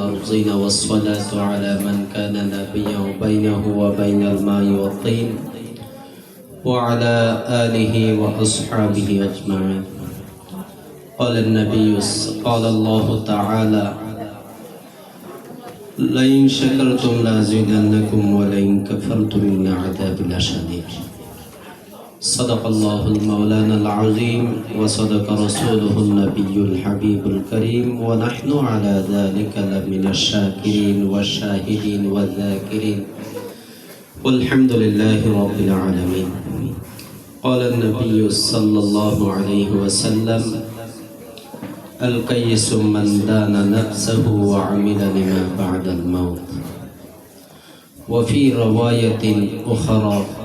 الأرضين والصلاة على من كان نبيا بينه وبين الماء والطين وعلى آله وأصحابه أجمعين. قال النبي قال الله تعالى لئن شكرتم لأزيدنكم ولئن كفرتم إن عذابي لشديد. صدق الله المولانا العظيم وصدق رسوله النبي الحبيب الكريم ونحن على ذلك لمن الشاكرين والشاهدين والذاكرين. والحمد لله رب العالمين. قال النبي صلى الله عليه وسلم القيس من دان نفسه وعمل لما بعد الموت. وفي رواية أخرى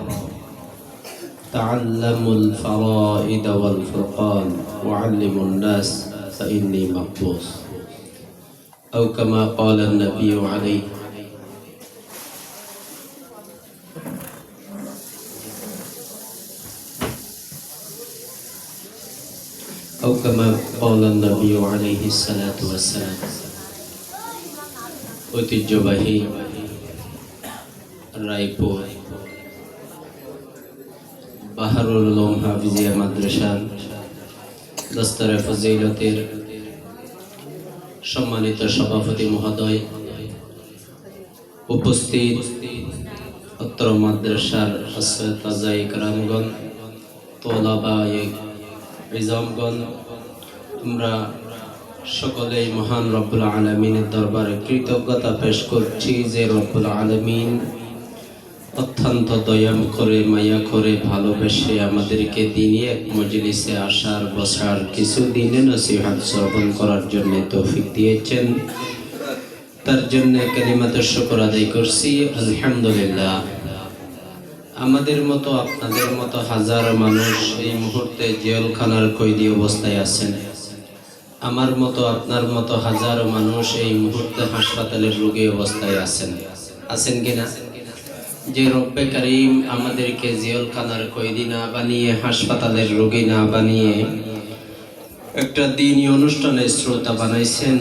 تعلموا الفرائد والفرقان وعلموا الناس فإني مقبوس أو كما قال النبي عليه أو كما قال النبي عليه الصلاة والسلام ঐতিহ্যবাহী রায়পুর সম্মানিত সভাপতি মহোদয়, উপস্থিত অত্র মাদ্রাসার তাজাই রামগণ তোলাবা রিজমগণ সকলেই মহান রব্বুল আলমিনের দরবারে কৃতজ্ঞতা পেশ করছি যে রব্বুল আলমিন অত্যন্ত দয়াম করে, মায়া করে ভালোবেসে আমাদেরকে দিনে এক মজলিসে আসার, বসার, কিছু দিনে নসিহাত শ্রবণ করার জন্য তৌফিক দিয়েছেন। তার জন্য কালিমাতে শুকর আদায় করছি। আলহামদুলিল্লাহ। আমাদের মতো, আপনাদের মতো হাজার মানুষ এই মুহূর্তে জেলখানার কয়েদি অবস্থায় আছেন। আমার মতো, আপনার মতো হাজার মানুষ এই মুহূর্তে হাসপাতালের রোগী অবস্থায় আছেন। আছেন কিনা? যে রব্বে করিম আমাদেরকে জেলখানার কয়েদি না বানিয়ে, হাসপাতালের রোগী না বানিয়ে একটা দিনই অনুষ্ঠানের শ্রোতা বানাইছেন।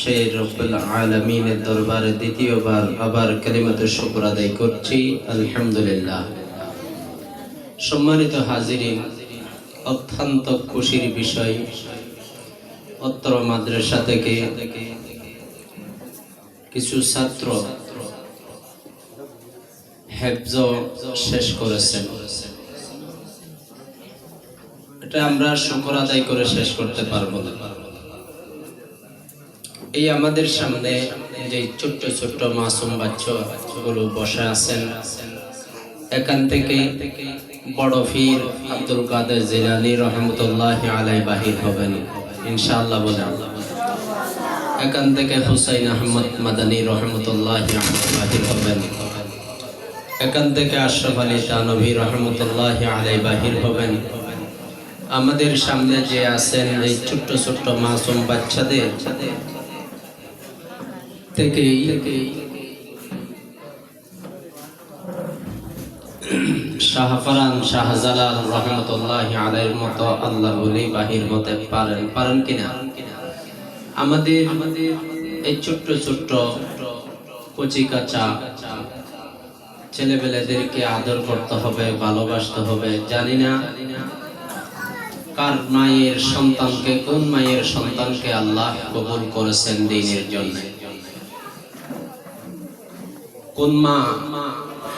সেই রব্বুল আলমিনের দরবারে দ্বিতীয়বার আবার কালিমাতে শুকর আদায় করছি। আলহামদুলিল্লাহ। সম্মানিত হাজিরিন, অত্যন্ত খুশির বিষয় অত্র মাদ্রাসা থেকে কিছু ছাত্র হেফজ শেষ করেছেন। এটা আমরা শুকর আদায় করে শেষ করতে পারব না। এই আমাদের সামনে যে ছোট্ট ছোট্ট মাসুম বাচ্চাগুলো বসে আছেন, এখান থেকে বড় ফির আব্দুল কাদের জিলানি রহমতুল্লাহ আলাই বাহির হবেন, ইনশাআল্লাহ বলেন এখান থেকে হুসাইন আহমদ মাদানী রহমতুল্লাহ বাহির হবেন। এখান থেকে আশরাফ আলী তানভী রহমতুল্লাহ আলাই বাহির হবেন। আমাদের সামনে যে আছেন এই ছোট্ট ছোট্ট মাসুম বাচ্চাদের থেকেই শাহফরান শাহজালাল রহমতুল্লাহ আলাইয়ের মতো আল্লাহ বাহির হতে পারেন পারেন কিনা? আমাদের এই ছোট্ট ছোট্ট কচি কাঁচা ছেলেবেলেদেরকে আদর করতে হবে, ভালোবাসতে হবে, জানি না কার মায়ের সন্তানকে, কোন মায়ের সন্তানকে আল্লাহ কবুল করেছেন দিনের জন্য। কোন মা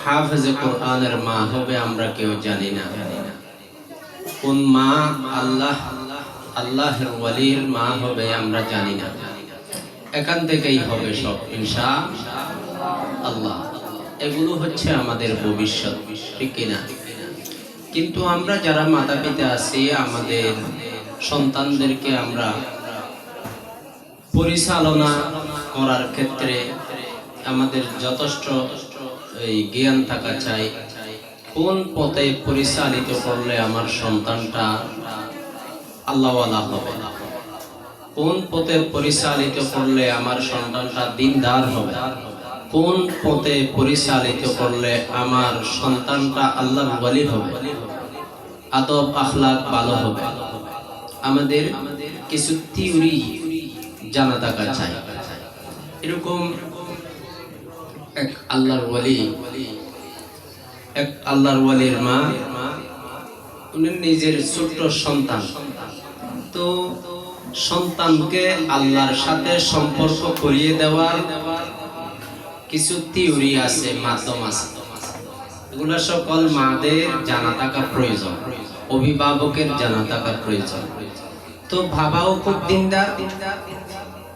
হাফেজে কোরআনের মা হবে আমরা কেউ জানি না। কোন মা আল্লাহ, আল্লাহর ওয়ালির মা হবে আমরা জানি না। এখান থেকেই হবে সব, ইনশা আল্লাহ। এগুলো হচ্ছে আমাদের ভবিষ্যৎ, ঠিক কিনা কিন্তু আমরা যারা মাতা পিতা আছি, আমাদের সন্তানদেরকে আমরা পরিচালনা করার ক্ষেত্রে আমাদের যথেষ্ট এই জ্ঞান থাকা চাই। কোন পথে পরিচালিত করলে আমার সন্তানটা আল্লাহওয়ালা হবে? কোন পথে পরিচালিত করলে আমার সন্তানটা দিনদার হবে? কোন পথে পরিচালিত করলে আমার সন্তানটা আল্লাহর ওয়ালি হবে? আদব আখলাক ভালো হবে? আমাদের কিছু থিওরি জানা থাকা চাই। এরকম এক আল্লাহর ওয়ালি, এক আল্লাহর ওয়ালির মা, উনি নিজের ছোট্ট সন্তান। তো সন্তানকে আল্লাহর সাথে সম্পর্ক করিয়ে দেওয়ার কিছু থিওরি আছে, মাধ্যম আছে। এগুলো সকল মাদের জানা থাকা প্রয়োজন, অভিভাবকের জানা থাকা প্রয়োজন। তো বাবাও খুব দিনদার,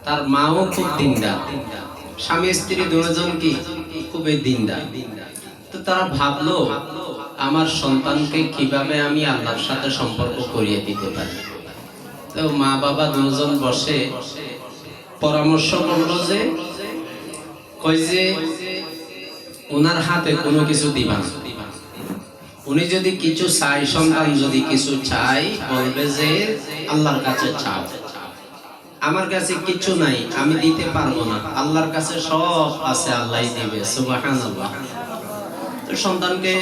তার মাও খুব দিনদার। স্বামী, স্ত্রী দুজন কি খুবই দিনদার। তো তারা ভাবলো, আমার সন্তানকে কীভাবে আমি আল্লাহর সাথে সম্পর্ক করিয়ে দিতে পারি? তো মা বাবা দুজন বসে পরামর্শ করল যে ওনার হাতে কোনো কিছু দিবা উনি যদি কিছু চাই সন্তান যদি কিছু চাই বলবে যে, আল্লাহর কাছে চাও। আমার কাছে কিছু নাই, আমি দিতে পারব না। আল্লাহর কাছে সব আছে আল্লাহ দিবে। সন্তানকে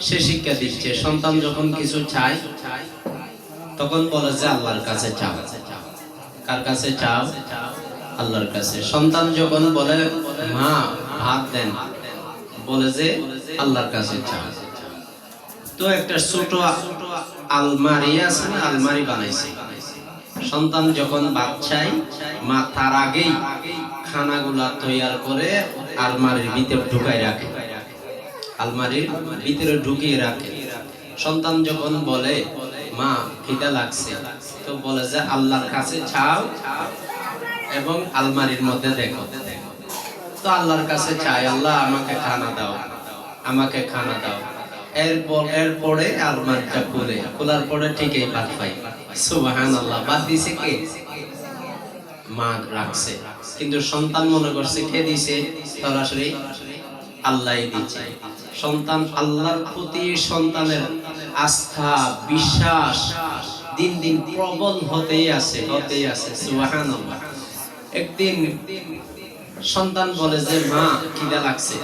সে শিক্ষা দিচ্ছে। সন্তান যখন কিছু চায়, তখন বলে যে, আল্লাহর কাছে চাও। কার কাছে চাও? আল্লাহর কাছে। সন্তান যখন বলে ভাত দেন। বলে যে, আল্লাহর কাছে চাও তো একটা ছোট আলমারি আছে না, আলমারি বানাইছে। সন্তান যখন বাচ্চাই আগেই খানাগুলা তৈয়ার করে আলমারির ভিতরে ঢুকাই রাখে। আলমারির ভিতরে ঢুকিয়ে রাখে। সন্তান যখন বলে, মা, খিদা লাগছে। তো বলে যে, আল্লাহর কাছে চাও এবং আলমারির মধ্যে দেখো। তো আল্লাহর কাছে চাই, আল্লাহ আমাকে খানা দাও, আমাকে খানা দাও। এরপর এরপরে আলমারিটা খুলে। খোলার পরে ঠিকই ভাত পাই। সুবাহান আল্লাহ বাদ দিছে কে? মা রাখছে। কিন্তু সন্তান মনে করছে, কে দিছে? সরাসরি আল্লাহ দিচ্ছে। সন্তান আল্লাহর প্রতি সন্তানের আস্থা, বিশ্বাস দিন দিন প্রবল হতেই আছে হতেই আছে। সুবাহান আল্লাহ একদিন সন্তান বলে যে, মা, খিদা লাগছে।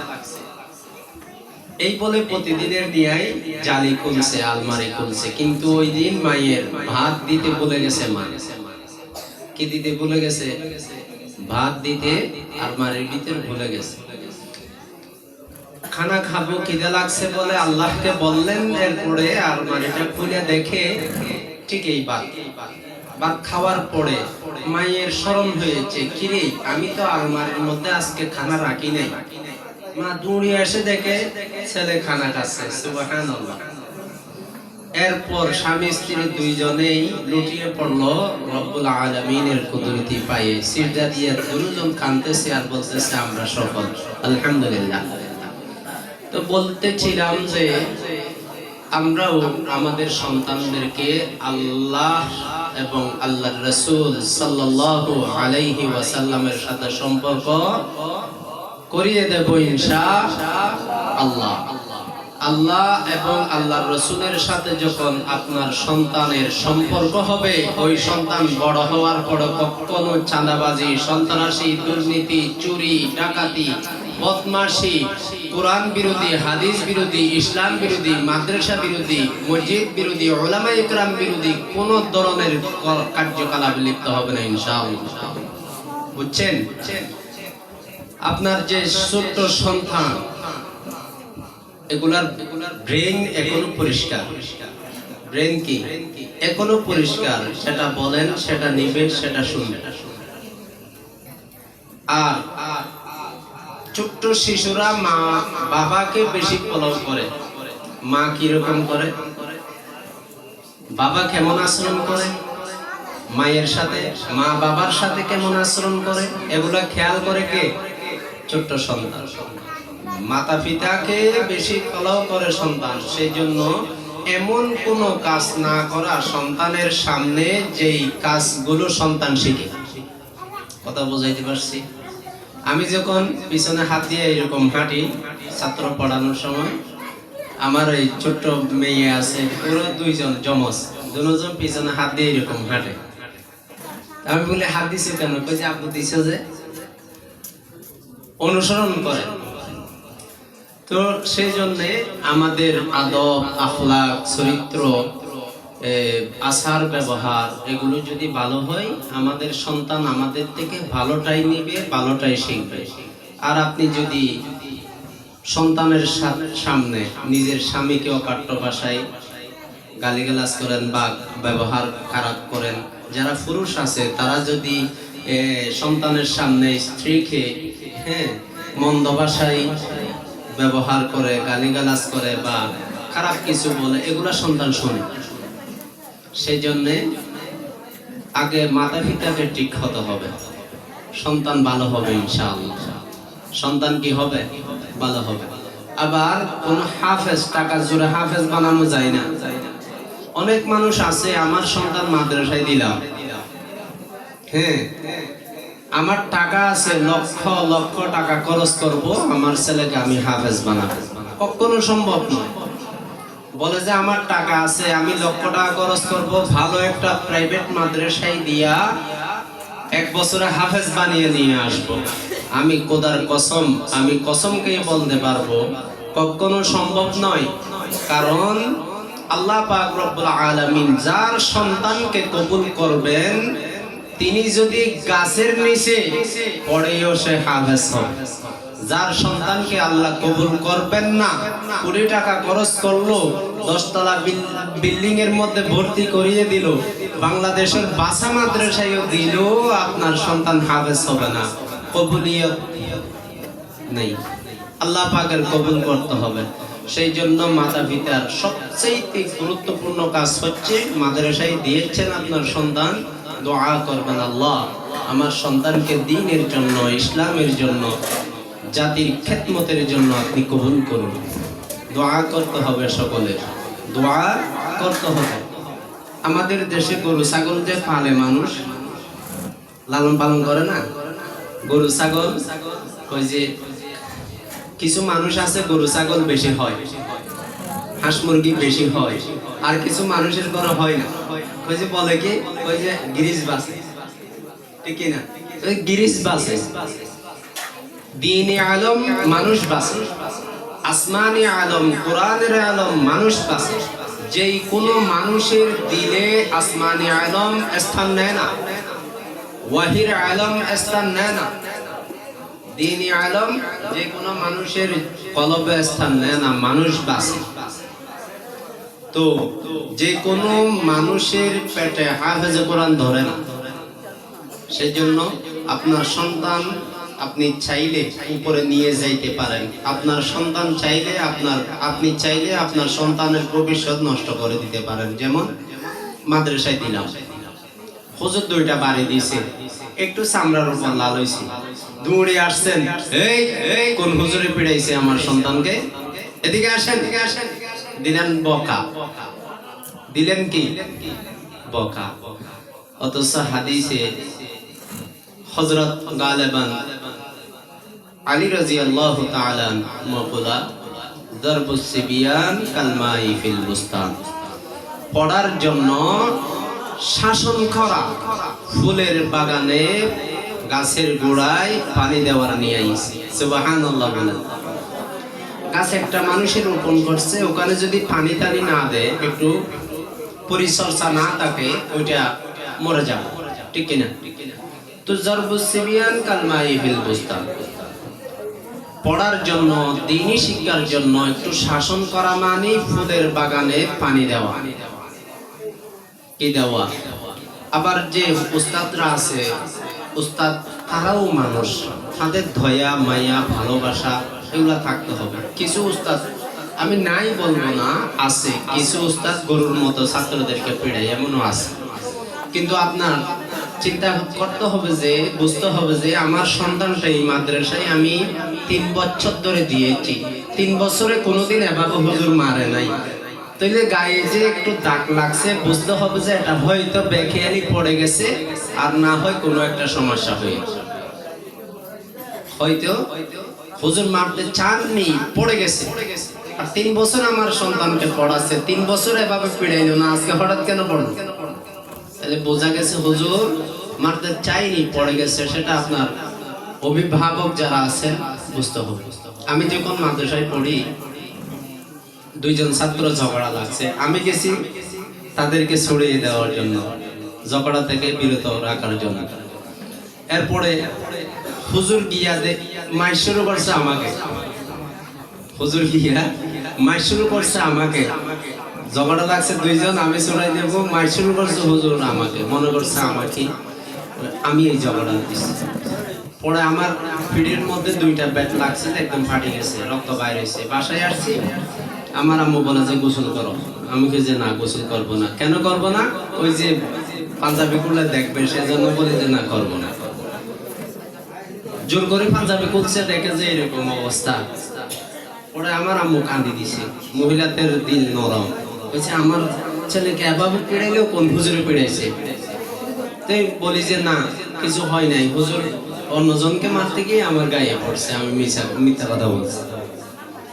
এই বলে প্রতিদিনের নিয়াই জালি খুলছে, আলমারি খুলছে। কিন্তু ওই দিন মায়ের ভাত দিতে ভুলে গেছে মা। কি দিতে ভুলে গেছে? ভাত দিতে আলমারির ভিতরে ভুলে গেছে। খানা খাব, খিদে লাগছে বলে আল্লাহকে বললেন, এরপরে আলমারিটা খুলে দেখে ঠিক এই বাদ ভাত খাওয়ার পরে মায়ের স্মরণ হয়েছে, কিরে, আমি তো আলমারির মধ্যে আজকে খানা রাখি নাই। মা দৌড়ে এসে দেখে ছেলে খানা খাচ্ছে এরপর স্বামী স্ত্রী দুইজনেই লুটিয়ে পড়ল রব্বুল আলামিনের কুদরতি পায়ে। সিজদা দিয়ে দুজন কাঁদতেছে আর বলতেছে, আমরা সফল। আলহামদুলিল্লাহ। তো বলতেছিলাম যে, আমরাও আমাদের সন্তানদেরকে আল্লাহ এবং আল্লাহর রসুল সাল্লাল্লাহু আলাইহি ওয়াসাল্লামের সাথে সম্পর্ক করিয়ে দেব ইনশা আল্লাহ। আল্লাহ এবং আল্লাহর রসুলের সাথে যখন আপনার সন্তানের সম্পর্ক হবে, ওই সন্তান বড় হওয়ার পর কখনো চাঁদাবাজি, সন্ত্রাসী, দুর্নীতি, চুরি, ডাকাতি বদমাশি, কোরআন বিরোধী, হাদিস বিরোধী, ইসলাম বিরোধী, মাদ্রাসা বিরোধী, মসজিদ বিরোধী ওলামা ইকরাম বিরোধী কোন ধরনের কার্যকলাপ লিপ্ত হবে না, ইনশাআল্লাহ। বুঝছেন? আপনার যে ছোট্ট সন্তান, এগুলার ব্রেন এখনও পরিষ্কার। ব্রেন কি? এখনও পরিষ্কার। সেটা বলেন, সেটা নিবে সেটা শুনবে আর ছোট্ট শিশুরা মা বাবাকে বেশি ফলো করে। মা কীরকম করে? বাবা কেমন আচরণ করে? মায়ের সাথে, মা বাবার সাথে কেমন আচরণ করে? এগুলা খেয়াল করে কে? ছোট্ট সন্তান। মাতা পিতাকে বেশি ফলো করে সন্তান। সেই জন্য এমন কোন কাজ না করা সন্তানের সামনে যেই কাজগুলো সন্তান শিখে। কথা বোঝাইতে পারছি? আমি যখন পিছনে হাত দিয়ে এরকম হাঁটি, ছাত্র পড়ানোর সময়, আমার এই ছোট্ট মেয়ে আছে, পুরো দুইজন জমজ দুজন পিছনে হাত দিয়ে এরকম হাঁটে। আমি বলি, হাত দিছে কেন? যে আপু দিছে যে। অনুসরণ করে। তো সেই জন্য আমাদের আদব আখলাক চরিত্র এ, আচার ব্যবহার এগুলো যদি ভালো হয় আমাদের সন্তান আমাদের থেকে ভালোটাই নিবে ভালোটাই শিখবে। আর আপনি যদি সন্তানের সামনে নিজের স্বামীকে অকাট্য ভাষায় গালিগালাজ করেন বা ব্যবহার খারাপ করেন যারা পুরুষ আছে তারা যদি সন্তানের সামনে স্ত্রীকে হ্যাঁ মন্দ ভাষায় ব্যবহার করে গালিগালাজ করে বা খারাপ কিছু বলে এগুলা সন্তান শোনে। সেই জন্যে আগে মাতা পিতাকে ঠিক হতে হবে। সন্তান ভালো হবে ইনশাআল্লাহ। সন্তান কি হবে? ভালো হবে। আবার কোন হাফেজ টাকা জোরে হাফেজ বানানো যায় না। অনেক মানুষ আছে, আমার সন্তান মাদ্রাসায় দিলাম। হ্যাঁ আমার টাকা আছে, লক্ষ লক্ষ টাকা খরচ করব, আমার ছেলেকে আমি হাফেজ বানাবো। কখনো সম্ভব নয়। বলে যে, আমার টাকা আছে, আমি লক্ষ টাকা খরচ করব। ভালো একটা প্রাইভেট মাদ্রাসায় দিয়া এক বছরে হাফেজ বানিয়ে নিয়ে আসব। আমি কোদার কসম, আমি কসমকে বলতে পারব? কখনো সম্ভব নয়। কারণ আল্লাহ পাক রব্বুল আলামিন যার সন্তানকে কবুল করবেন, তিনি যদি গাছের নিচে পড়েও সে হাফেজ হবে যার সন্তানকে আল্লাহ কবুল করবেন না, কুড়ি টাকা খরচ করল, দশতলা বিল্ডিং এর মধ্যে ভর্তি করিয়ে দিল, বাংলাদেশের বাসা মাদ্রাসায়ও দিল, আপনার সন্তান হাফেজ হবে না, কবুলিয়ত নেই। আল্লাহ পাকের কবুল করতে হবে। সেই জন্য মাতা পিতার সবচেয়ে গুরুত্বপূর্ণ কাজ হচ্ছে মাদ্রাসায় দিয়েছেন আপনার সন্তান, দোয়া করবেন আল্লাহ। আমার সন্তানকে দিনের জন্য, ইসলামের জন্য জাতির খেদমতের জন্য আপনি কবুল করুন। দোয়া করতে হবে সকলের। দোয়া করতে হবে। আমাদের দেশে গরু, ছাগল যে পালে মানুষ, লালন পালন করে না? গরু, ছাগল, ওই যে কিছু মানুষ আছে গরু, ছাগল বেশি হয়, হাঁস মুরগি বেশি হয়, আর কিছু মানুষের ঘরে হয় না। ওই যে বলে কি? ওই যে গিরিশ বাসে। ঠিক না? ওই গিরিশ বাসে। দিনে আলম মানুষ বাসে, আসমানি আলম, কোরআনের আলম মানুষ বাসে। যেই কোনো মানুষের দিলে আসমানি আলম স্থান নেয় না, ওয়াহির আলম স্থান নেয় না। দিনী আলম যে কোনো মানুষের কলবে স্থান নেয় না, মানুষ বাসে। তো যে কোনো মানুষের পেটে হাফেজে কোরআন ধরে না সেই জন্য আপনার সন্তান আপনি চাইলে উপরে নিয়ে যাইতে পারেন। আপনার সন্তান চাইলে আপনার আপনি চাইলে আপনার সন্তানের ভবিষ্যৎ নষ্ট করে দিতে পারেন। যেমন মাদ্রাসায় দিলাম। হুজুর দুইটা বাড়ি দিয়েছে একটু চামড়ার উপর লাল হয়েছে দৌড়ে আসছেন, এই এই, কোন হুজুরে পিড়াইছে আমার সন্তানকে? এদিকে আসেন এদিকে আসেন। দিলেন বকা। দিলেন কি? বকা। অথচ হাদিসে হযরত গালেবান আলী মকুলা দরবুস কালমাই ফিল বুস্তান। পড়ার জন্য শাসন করা, ফুলের বাগানে গাছের গোড়ায় পানি দেওয়ার নিয়ে সুবহানাল্লাহ গাছ একটা মানুষের রোপণ করছে, ওখানে যদি পানি টানি না দেয়, একটু পরিচর্যা না থাকে, ওইটা মরে যাবে। ঠিক কিনা? তো জরবুস সিবিয়ান কালমাই ফিল বুস্তান। পড়ার জন্য, দিনই শিক্ষার জন্য একটু শাসন করা মানে ফুলের বাগানে পানি দেওয়া। কি দেওয়া? আবার যে উস্তাদরা আছে, উস্তাদ তারাও মানুষ। তাদের ধয়া, মায়া, ভালোবাসা, এগুলা থাকতে হবে। কিছু উস্তাদ, আমি নাই বলব না, আছে। কিছু উস্তাদ গরুর মতো ছাত্রদেরকে পিড়াই এমনও আছে। কিন্তু আপনার চিন্তা করতে হবে যে, বুঝতে হবে যে, আমার সন্তানটা এই মাদ্রাসায় আমি তিন বছর ধরে দিয়েছি। তিন বছরে কোনোদিন এভাবে হুজুর মারে নাই। তাইলে গায়ে যে একটু দাগ লাগছে, বুঝতে হবে যে এটা হয়তো বেখেয়ালি পড়ে গেছে, আর না হয় কোনো একটা সমস্যা হয়েছে হয়তো হুজুর মারতে চাননি, পড়ে গেছে। আর তিন বছর আমার সন্তানকে পড়াচ্ছে, তিন বছর এভাবে পিড়াইলো না, আজকে হঠাৎ কেন পড়ল? তাহলে বোঝা গেছে হুজুর মারতে চাইনি, পড়ে গেছে, সেটা আপনার অভিভাবক যারা আছেন বুঝতে হবে। আমি যখন মাদ্রাসায় পড়ি, দুইজন ছাত্র ঝগড়া লাগছে। আমি গেছি তাদেরকে ছড়িয়ে দেওয়ার জন্য, ঝগড়া থেকে বিরত রাখার জন্য। এরপরে হুজুর গিয়া দে মাই করছে আমাকে। হুজুর গিয়া মাই শুরু করছে আমাকে। ঝগড়া লাগছে দুইজন, আমি চড়াই দেব মাই শুরু করছে হুজুর আমাকে। মনে করছে আমাকে আমি এই ঝগড়া দিচ্ছি। পরে আমার পিঠের মধ্যে দুইটা ব্যাট লাগছে একদম ফাটে গেছে, রক্ত বাইরে হয়েছে। বাসায় আসছি, আমার আম্মু বলে যে, গোসল করো। আমি কি যে, না, গোসল করব না। কেন করব না? ওই যে পাঞ্জাবি করলে দেখবে, সেজন্য বলি যে, না, করব না। জোর করে পাঞ্জাবি করছে দেখে যে এরকম অবস্থা। পরে আমার আম্মু কান্দি দিছে, মহিলাদের দিল নরম। বলছে, আমার ছেলেকে এভাবে পেড়াইলেও কোন হুজুরে পেড়াইছে? তাই বলি যে, না, কিছু হয় নাই। হুজুর অন্যজনকে মারতে গিয়ে আমার গায়ে পড়ছে, আমি মিথ্যা কথা বলছি।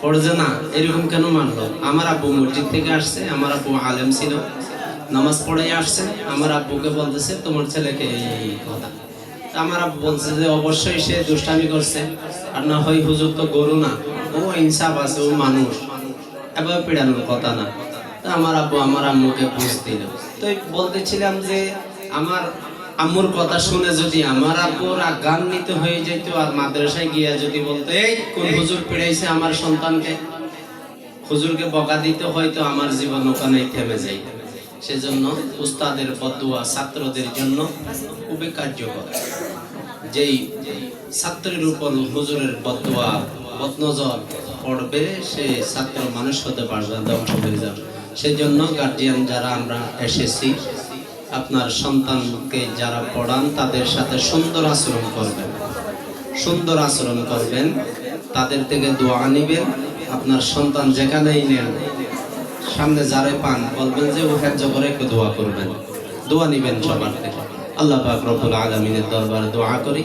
পড়ে যে না, এরকম কেন মারলো? আমার আব্বু মসজিদ থেকে আসছে, আমার আব্বু আলেম ছিল। নামাজ পড়াই আসছে, আমার আব্বুকে বলতেছে, তোমার ছেলেকে এই কথা। আমার আব্বু বলছে যে, অবশ্যই সে দুষ্টামি করছে। আর না হয় হুজুর তো গরু না, ও ইনসাফ আছে, ও মানুষ। এবার পেড়ানোর কথা না। আমার আব্বু আমার আম্মুকে বুঝ দিল। তো বলতেছিলাম যে, আমার আম্মুর কথা শুনে যদি আমার আব্বুর আজ্ঞান্বিত হয়ে যেত আর মাদ্রাসায় গিয়া যদি বলতো এই কোন হুজুর পেড়াইছে আমার সন্তানকে? হুজুরকে বকা দিতে হয়তো আমার জীবন ওখানে থেমে যাই সেজন্য উস্তাদের বদুয়া ছাত্রদের জন্য খুবই কার্যকর। যেই ছাত্রের উপর হুজুরের বদুয়া বদনজর পড়বে সে ছাত্র মানুষ হতে পারবে হয়ে যাবে। সেজন্য গার্জিয়ান যারা আমরা এসেছি আপনার সন্তানকে যারা পড়ান, তাদের সাথে সুন্দর আচরণ করবেন। সুন্দর আচরণ করবেন। তাদের থেকে দোয়া নিবেন। আপনার সন্তান যেখানেই নেন, সামনে যারে পান, বলবেন যে, ও হ্যাজ করে একটু দোয়া করবেন। দোয়া নিবেন সবার থেকে। আল্লাহ পাক রব্বুল আলমিনের দরবারে দোয়া করি।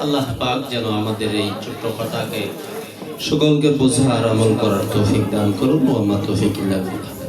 আল্লাহ পাক যেন আমাদের এই ছোট্ট কথাকে সকলকে বোঝা আর আমল করার তৌফিক দান করুন। ও আমার তৌফিক ইল্লাহ।